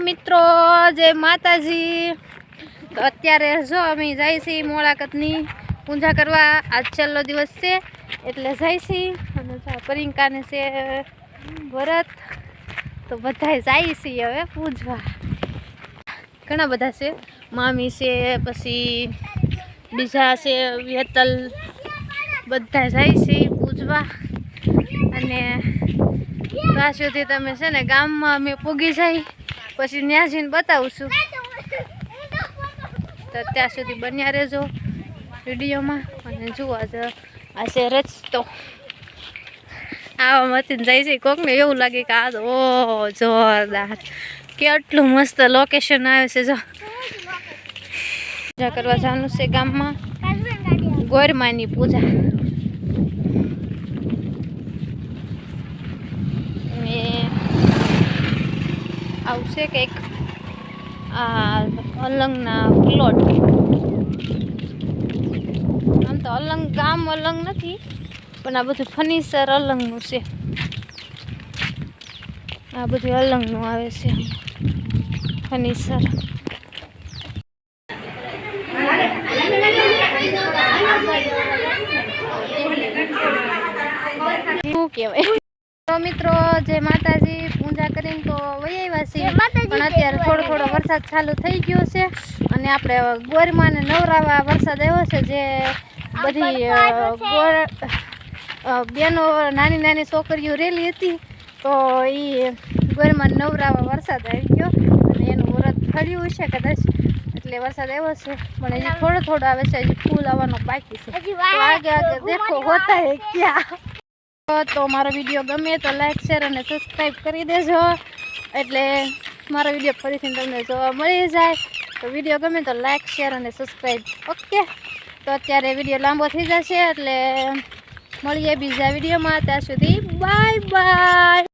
મિત્રો, જય માતાજી. તો અત્યારે જો અમે જાય છીએ મોળાકતની પૂજા કરવા. આજ છેલ્લો દિવસ છે, એટલે જાય છીએ. અને પરિંકાને છે ભરત તો બધાય જાય છીએ હવે પૂજવા. ઘણા બધા છે. મામી છે, પછી બીજા છે, વેતલ. બધા જાય છે પૂજવા. અને ત્યાં સુધી તમે છે ને ગામમાં અમે પૂગી જાય. પછી ત્યાં જઈને બતાવું છું તો ત્યાં સુધી બન્યા રહેજો વિડીયોમાં અને જુઓ આજે આ છે રચતો આવા મતીને જાય છે કોકને એવું લાગે કે આ ઓ જોરદાર. કેટલું મસ્ત લોકેશન આવે છે જો. પૂજા કરવા જવાનું છે ગામમાં. ગોરમાની પૂજા ને આવશે કંઈક, આ, અલંગના પ્લોટ આમ તો અલંગ, ગામ અલંગ નથી, પણ આ બધું ફર્નિચર અલંગનું છે. આ બધું અલંગનું આવે છે. ફર્નિચર શું કહેવાય? મિત્રો જે માતાજી પૂજા કરીને તો વહી આવ્યા છીએ પણ અત્યારે થોડો થોડો વરસાદ ચાલુ થઈ ગયો છે અને આપણે ગોરમાને નવરાવા વરસાદ આવ્યો છે જે બધી ગોર બેનો નાની નાની છોકરીઓ રેલી હતી તો એ ગોરમાં નવરાવા વરસાદ આવી ગયો અને એનું વ્રત ફળ્યું છે કદાચ. એટલે વરસાદ આવ્યો છે પણ હજી થોડો થોડો આવે છે હજી ફૂલ આવવાનો બાકી છે. આગળ આગે આગે દેખો હોતા હે ક્યાં. તો મારો વીડિયો ગમે તો લાઈક શેર અને સબસ્ક્રાઈબ કરી દેજો. એટલે મારો વીડિયો ફરીથી તમને જોવા મળી જાય. તો વીડિયો ગમે તો લાઈક શેર અને સબસ્ક્રાઈબ ઓકે તો અત્યારે વીડિયો લાંબો થઈ જશે એટલે મળીએ બીજા વિડીયોમાં. ત્યાં સુધી બાય બાય